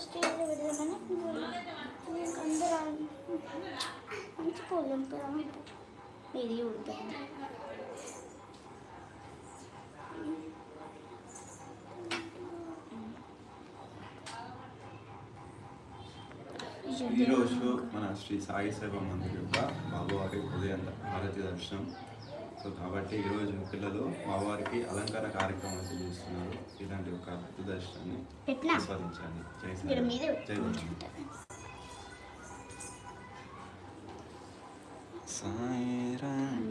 స్టేజ్లో పెడదామని ఇంకా అందరూ మంచి పోలేం కదా ఇది ఉడతాను ఈరోజు మన శ్రీ సాయి సేవ మందిర్ యొక్క బాబువారి ఉదయం భారతీయ దర్శనం సో కాబట్టి ఈరోజు పిల్లలు బాబువారికి అలంకార కార్యక్రమాలు చేస్తున్నారు. ఇలాంటి ఒక అద్భుత దర్శనాన్ని? ఆస్వాదించండి. జై మీరు సాయి. మీదే జై లక్ష్మి. సాయిరామ్.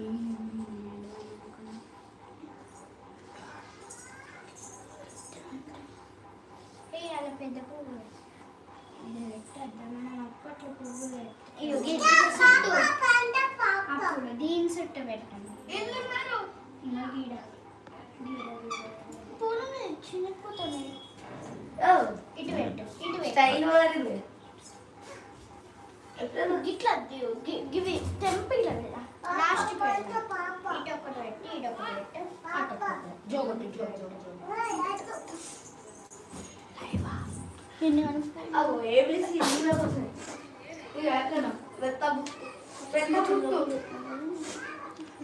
వేయాలి పెద్ద పువ్వులు ఇది పెట్టద్దాం మనం అప్పట్లో పువ్వులు అప్పుడు దీని చుట్టూ పెట్టండి ఇంకా గీడ పూలు చిన్నపోతున్నాయి ఇటు పెట్టు ఇటు పెట్టు ఇట్లా ది- గి- గివి తెంపిల లాస్ట్ ఇటు ఒకటి పెట్టి ఇటు ఒకటి పెట్టి అటు ఒకటి ఎన్ని కనుక్కోవాలి?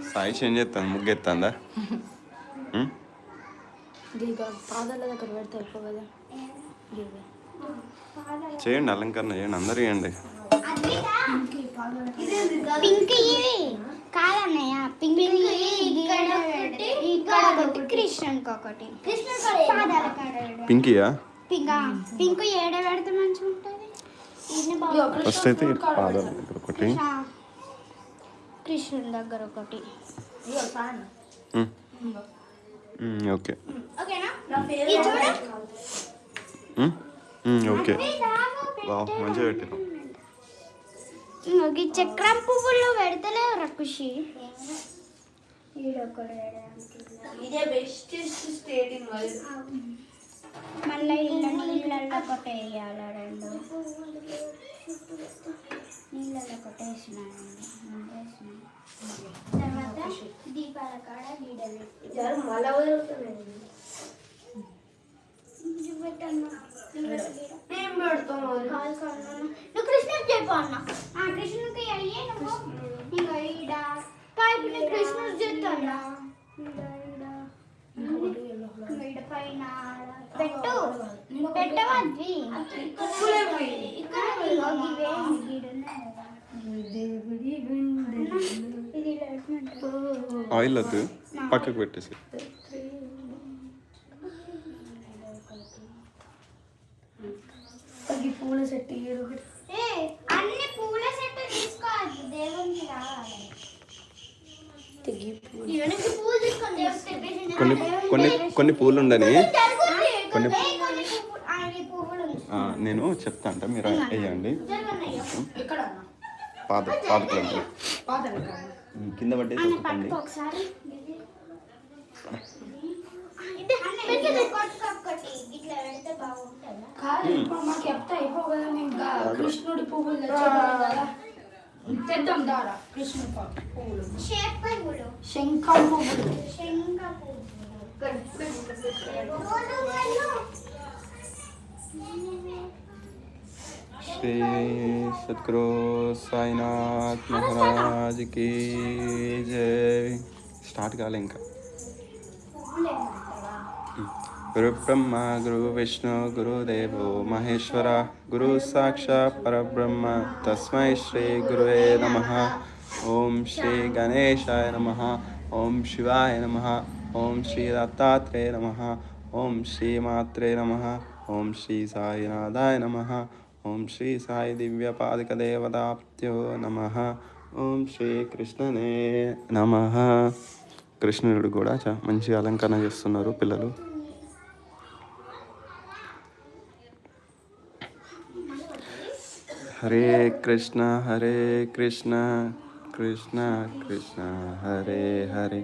సాయి చేంజ్ చేస్తాను ముగ్గెత్తాందా ఉం? పాదాల దగ్గర పెడితే చేయండి అలంకరణ చేయండి అందరు చేయండి పింక్ ఇవి కాదన్నయ్య పింక్ ఇక్కడ ఒకటి ఇక్కడ ఒకటి కృష్ణునికి ఒకటి. పాదాల కాడ పెడదాం. పింకీయా పింక్ పింక్ ఏడ పెడితే మంచిగా ఉంటుంది? ఫస్ట్ అయితే పాదాల దగ్గర ఒకటి. కృష్ణుని దగ్గర ఒకటి. ఓకే. ఇది ఓకే. మంచిగా పెట్టారు ఇంకొక ఈ చక్రం పువ్వుల్లో పెడతలేవు రకుషి ఈడొకడు ఇదే బెస్ట్ స్టేటింగ్ మళ్ళీ ఇళ్ళ నీళ్ళల్లో ఒకటి వేయాలి రెండు నీళ్ళల్లో తర్వాత దీపాల కాడ మళ్ళా నేను పెడతాను కాలు కాలు నువ్వు కృష్ణుడికి చెప్పు అన్న. ఆ కృష్ణుడికి అయ్యే నువ్వు. ఇంకా ఈడ పైపు నీ కృష్ణుడు చెప్తాడా ఈడ పైన పెట్టు. ఇక్కడ కదా. పెట్టమంటారు. ఆయిల్ వద్దు. పక్కకు పెట్టేసి ఈ పూల సెట్ ఒకటి ఏ, అన్ని పూల సెట్ తీసుకోవద్దు దేవునికి రావాలి తెగి పూలు ఇవన్నీ పూలు తీసుకొని దేవుడికి తెప్పేసి కొన్ని కొన్ని పూలు ఉండని. కొన్ని- నేను చెప్తా అంట మీరు వేయండి. ప్లేట్లో పాత కింద గా- కృష్ణుడి పువ్వులు తెద్దాం దారా కృష్ణుడి పువ్వులు. పువ్వులు. శంఖం పువ్వులు. శంఖ పువ్వులు శ్రీ సద్గురు సాయినాథ్ మహారాజ్కి జై స్టార్ట్ కాలే ఇంకా గురు బ్రహ్మ గురు విష్ణు గురుదేవో మహేశ్వర గురు సాక్షాత్ పరబ్రహ్మ తస్మై శ్రీ గురువే నమ ఓం శ్రీ గణేశాయ నమ ఓం శివాయ నమ ఓం శ్రీ దత్తాత్రేయ నమ. ఓం శ్రీ మాత్రే నమ. ఓం శ్రీ సాయినాథాయ నమ. ఓం శ్రీ సాయి దివ్య పాదిక దేవతాప్త్యో నమ. ఓం శ్రీ కృష్ణనే నమ. కృష్ణుడు కూడా చ మంచి అలంకరణ చేస్తున్నారు పిల్లలు. హరే కృష్ణ హరే కృష్ణ కృష్ణ కృష్ణ హరే హరే.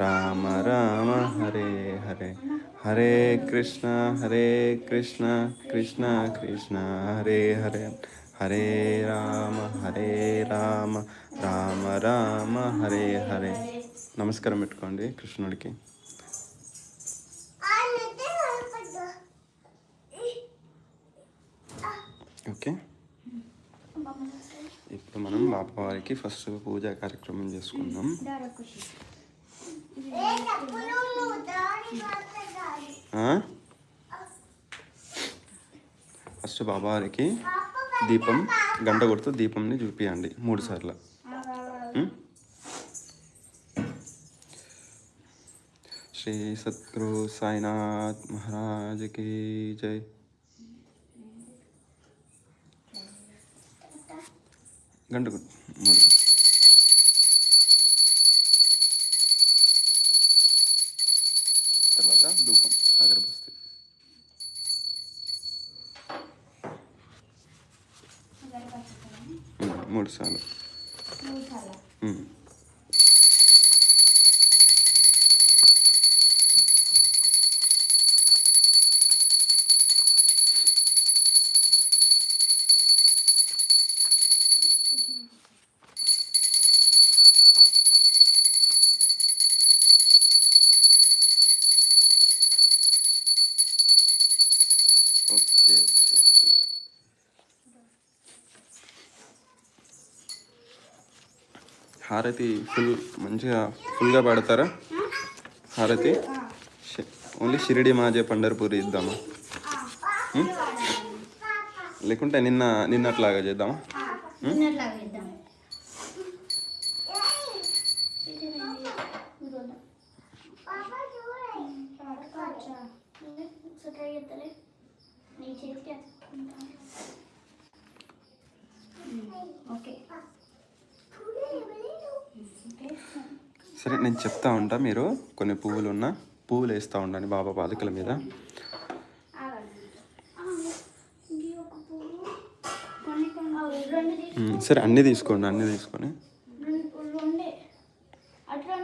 రామ రామ హరే హరే. హరే కృష్ణ హరే కృష్ణ కృష్ణ కృష్ణ. హరే హరే. హరే రామ హరే రామ రామ రామ హరే హరే. నమస్కారం పెట్టుకోండి కృష్ణుడికి. ఓకే. ఇప్పుడు మనం బాపవారికి ఫస్ట్ పూజా కార్యక్రమం చేసుకుందాం. ఫస్ట్ బాబాకి దీపం గంట కొడుతూ దీపంని చూపియండి మూడు సార్లు. శ్రీ సద్గురు సాయినాథ్ మహారాజ్కి జై. గంట కొట్టు మూడు. హారతి ఫుల్ మంచిగా ఫుల్గా పాడతారా? హారతి? షి- ఓన్లీ షిరిడి మాజే పండర్పూరి ఇద్దామా? లేకుంటే నిన్న నిన్నట్లాగా చేద్దామా? ఓకే. సరే నేను చెప్తా ఉంటా. మీరు కొన్ని పువ్వులు ఉన్న పువ్వులు వేస్తూ ఉండండి బాబా పాదుకల మీద. సరే అన్నీ తీసుకోండి అన్నీ తీసుకొని. రెండే అట్లా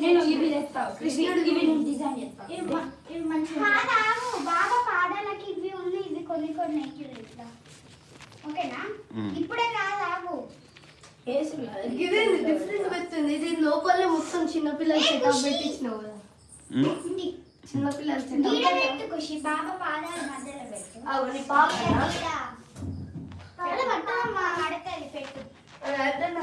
నేను ఇవి తెస్తా కృష్ణుడు ఇవి నేను డిజైన్ చేస్తా. ఇవి మ- ఇవి మంచిగా కాదు బాబా పాదాలకి ఇవి ఉన్నాయి ఇవి కొన్ని కొన్ని ఓకేనా. ఇప్పుడే కాదు ఆగు ఇది డిఫరెంట్ పెట్టింది ఇది లోపలే మొత్తం చిన్నపిల్లలు సెటప్ పెట్టించినావు కదా. చిన్నపిల్లలు సెటప్ పెట్టు ఖుషి బాబా పాదాల మధ్యలో పెట్టు. ఇప్పుడు ఎట్లా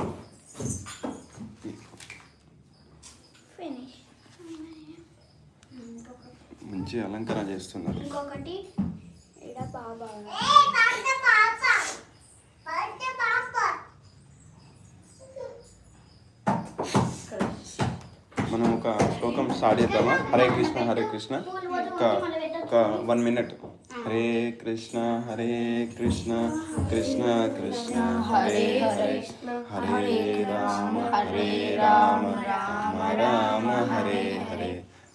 మంచి అలంకరణ చేస్తున్నారు. ఇంకొకటి ఇడ బాబా మనం ఒక శ్లోకం స్టార్ట్ చేద్దామా? హరే కృష్ణ హరే కృష్ణ. ఒక ఒక వన్ మినిట్ హరే కృష్ణ హరే కృష్ణ కృష్ణ కృష్ణ. హరే హరే హరే రామ హరే రామ. రామ రామ హరే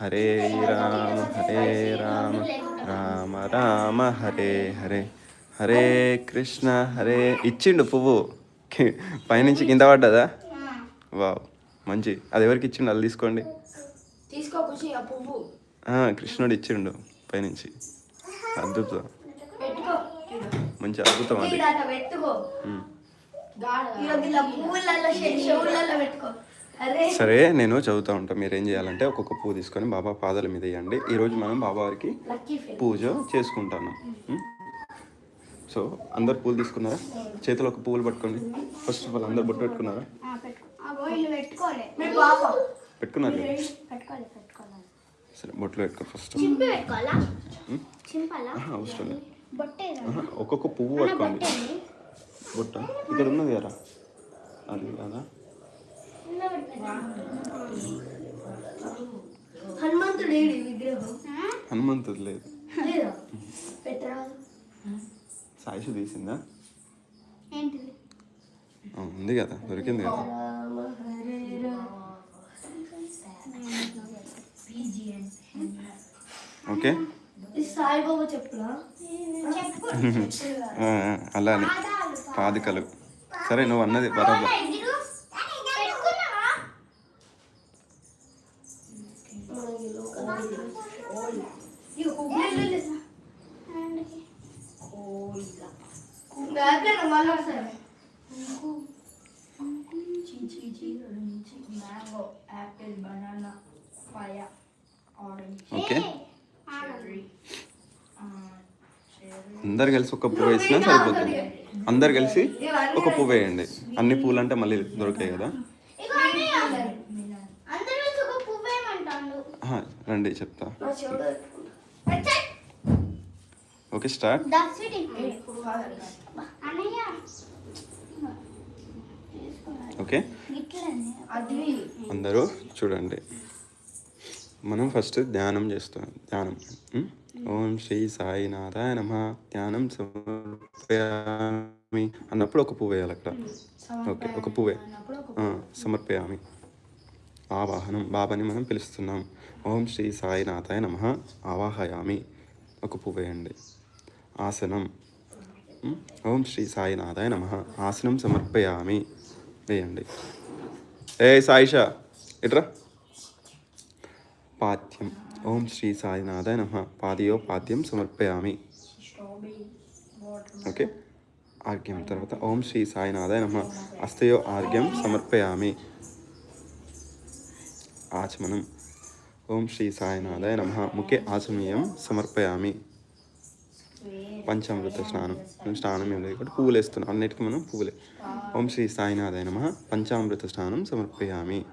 హరే రామ హరే రామ రామ రామ హరే హరే. హరే కృష్ణ హరే. ఇచ్చిండు పువ్వు. పైనుంచి కింద పడ్డదా? వావ్ మంచి. అది ఎవరికి ఇచ్చిండు? అది తీసుకోండి. తీసుకో ఖుషి ఆ పువ్వు. ఆ, కృష్ణుడు ఇచ్చిండు పైనుంచి. అద్భుతం. పెట్టుకో. మంచి అద్భుతం అది. సరే నేను చదువుతూ ఉంటాను మీరు ఏం చేయాలంటే ఒక్కొక్క పువ్వు తీసుకొని బాబా పాదాల మీద వేయండి ఈరోజు మనం బాబా వారికి లక్కీ ఫేస్. పూజ చేసుకుంటాను. సో అందరు పూలు తీసుకున్నారా? చేతిలో ఒక పువ్వులు పట్టుకోండి. ఫస్ట్ ఆఫ్ ఆల్ అందరు బొట్టు పెట్టుకున్నారా? పెట్టుకున్నారు సరే బొట్లు పెట్టుకో ఫస్ట్ ఆహా, అవసరం ఒక్కొక్క పువ్వు పట్టుకోండి. బుట్ట. ఇక్కడ ఉన్నది కదా? అది కదా? హనుమంతుడు ఏడి విగ్రహం. హనుమంతుడు లేదు. సాయిషు తీసిందా ఏంటిది? ఉంది కదా దొరికింది కదా. ఓకే. సాయిబాబా చెప్పులా? అలానే. పాదికలు సరే నువ్వు అన్నది బరాబర్ ఇక హుబ్లీలో బ్యాక్ మళ్ళీ వస్తాయి మ్యాంగో యాపిల్ బనానా పయ ఆరెంజ్ ఓకే. అందరు కలిసి ఒక పువ్వు వేసినా సరిపోతుంది. అందరు కలిసి ఒక పువ్వు వేయండి. అన్ని పూలు అంటే మళ్ళీ దొరికాయి కదా అందరూ వచ్చి ఒక పువ్వు వేయమంటాడు ఆహా, రండి చెప్తా. Okay start. ఓకే. అందరూ చూడండి. మనం ఫస్ట్ ధ్యానం చేస్తాం. ధ్యానం? ఓం శ్రీ సాయినాథాయ నమ. ధ్యానం సమర్పయామి. అన్నప్పుడు ఒక పువ్వు వేయాలి అక్కడ. ఓకే ఒక పువ్వే. ఆ, సమర్పయామి. ఆవాహనం బాబాని మనం పిలుస్తున్నాం. ఓం శ్రీ సాయినాథాయ నమ. ఆవాహయామి. ఒక పువ్వేయండి ఆసనం. ఓం శ్రీ సాయినాథాయ నమ. ఆసనం సమర్పయామి. వేయండి. ఏ సాయిషా ఇట్రా. పాద్యం. ఓం శ్రీ సాయినాథాయ నమ. పాదయో పాద్యం సమర్పయామి. ఓకే. ఆర్గ్యం తర్వాత ఓం శ్రీ సాయినాథాయ నమ. అస్తయో ఆర్గ్యం సమర్పయామి. ఆచమనం. ఓం శ్రీ సాయినాథాయ నమ. ముఖ్య ఆచమీయం సమర్పయామి. పంచామృత స్నానం. మనం స్నానం ఏం లేదు కాబట్టి పువ్వులు వేస్తున్నాం అన్నిటికీ మనం పువ్వులే. ఓం శ్రీ సాయినాథాయ నమ. పంచామృత స్నానం సమర్పయామి.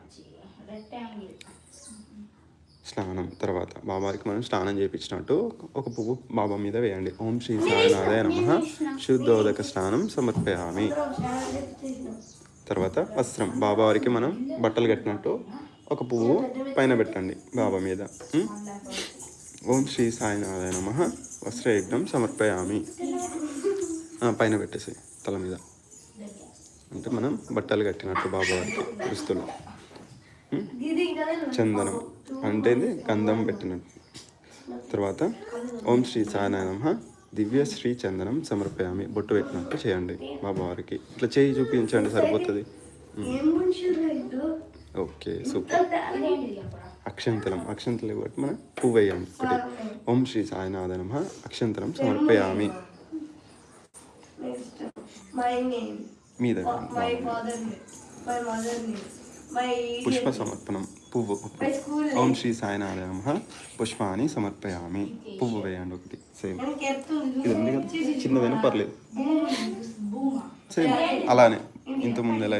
స్నానం తర్వాత బాబాకి మనం స్నానం చేయించినట్టు ఒక పువ్వు బాబా మీద వేయండి. ఓం శ్రీ సాయినాథాయ నమ. శుద్ధోదక స్నానం సమర్పయామి. తర్వాత వస్త్రం. బాబా వారికి మనం బట్టలు కట్టినట్టు ఒక పువ్వు పైన పెట్టండి బాబా మీద. ఓం శ్రీ సాయినాథాయ నమ. వస్త్రయజ్ఞం సమర్పయామి. పైన పెట్టేసి తల మీద. అంటే మనం బట్టలు కట్టినట్టు బాబా వారికి దుస్తులు చందనం. అంటే ఇది గంధం పెట్టినట్టు. తర్వాత ఓం శ్రీ సాయినాయ నమః. దివ్య శ్రీ చందనం సమర్పయామి. బొట్టు పెట్టినట్టు చేయండి బాబా వారికి. ఇట్లా చేయి చూపించండి సరిపోతుంది. Okay super. అక్షంతలం అక్షంతలు కాబట్టి మనం పువ్వు వేయం ఒకటి. ఓం శ్రీ సాయినాథ నమః అక్షంతలం సమర్పయామి. మీద. పుష్ప సమర్పణం పువ్వు. ఓం శ్రీ సాయినాథ నమ పుష్పాన్ని సమర్పయామి. పువ్వు వేయండి ఒకటి సేమ్. ఇది ఉంది కదా? చిన్నదైనా పర్లేదు. సేమ్ అలానే. ఇంత ముందు ఎలా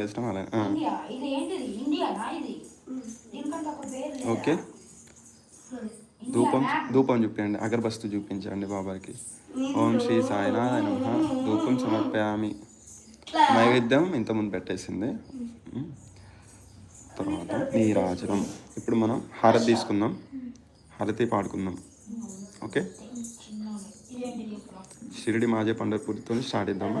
పేరు లేదా? ఓకే. ధూపం ధూపం చూపించండి అగరబస్తు చూపించండి బాబాకి. ఓం శ్రీ సాయినాథ నమ. ధూపం సమర్పయామి. నైవేద్యం ఇంతకుముందు పెట్టేసింది. ఉమ్. తర్వాత నీరాజనం. ఇప్పుడు మనం హారతి తీసుకుందాం. హారతి పాడుకుందాం. ఓకే? షిరిడి మాజే పండర్పూర్తో స్టార్ట్ చేద్దామా?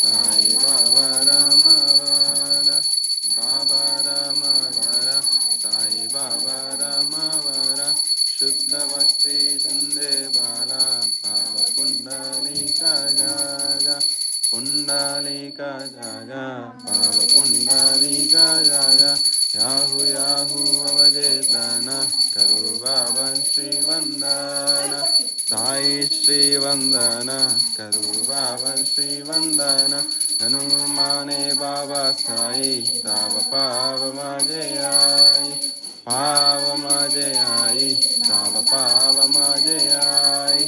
पुण्डलिका जागा पावपुण्डलिका जागा याहु याहु अवजेतन करु बाबा श्रीवन्दन साई श्रीवन्दन करु बाबा श्रीवन्दन हनुमाने बाबा साई ताव पावमजयाय पावमजयाय ताव पावमजयाय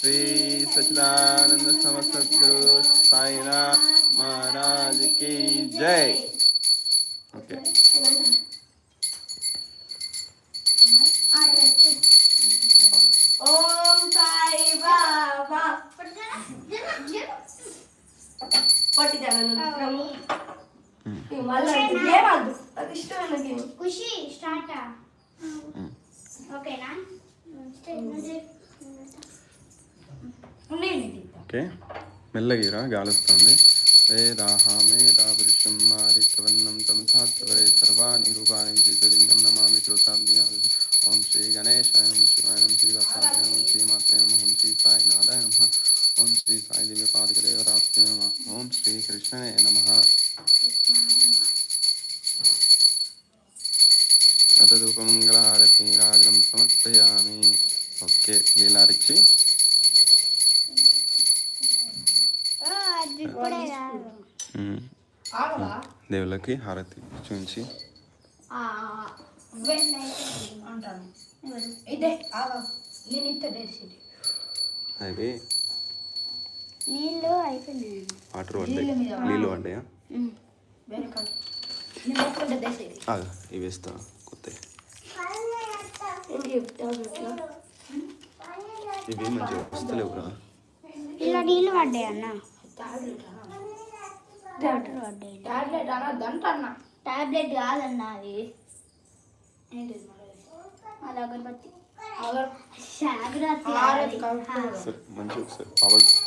श्री सच्चिदानंद समसद्गुरु साईनाथ महाराज की जय ఓకే ఆడబెట్టు ఓం సాయి బాబా పట్టిదాను మళ్ళీ ఏమద్దు అది ఇష్టమైన గేమ్ ఖుషి స్టార్ట్ ఓకేనా ఉండండి తీద్దాం. ఓకే మెల్లగిరా గాలి వస్తుంది వేదాహ మేధా పురుషం మారిత్వన్నం తం సాత్వరే సర్వాణి రూపాణి విశేషలింగం నమామి కృతాభ్యాం ఓం శ్రీ గణేశాయ నమ శివాయ నమ శ్రీ వత్సాయ ఓం శ్రీ మాత్రే నమ ఓం శ్రీ సాయినాథాయ నమ ఓం శ్రీ సాయి దివ్య పాదిక దేవతాప్తే నమ ఓం శ్రీ కృష్ణనే నమ శతధూపమంగళహారతి రాజనం సమర్పయామి ఓకే లీలారిచ్చి దేవుళ్ళకి హారతి చూపించి. అవి నీళ్ళు అయిపోయినాయి. వాటర్ పడ్డాయి. నీళ్ళ పడ్డాయా. ఇవి వేస్తా కొత్త ఇవి మంచిగా వస్తలేవురా. ఇలా నీళ్ళు పడ్డాయి అన్న టాబ్లెట్ అన్న వాటర్ పడ్డాయి టాబ్లెట్ కాదన్న అది? అది. అగరబత్తి జాగ్రత్త ఒకసారి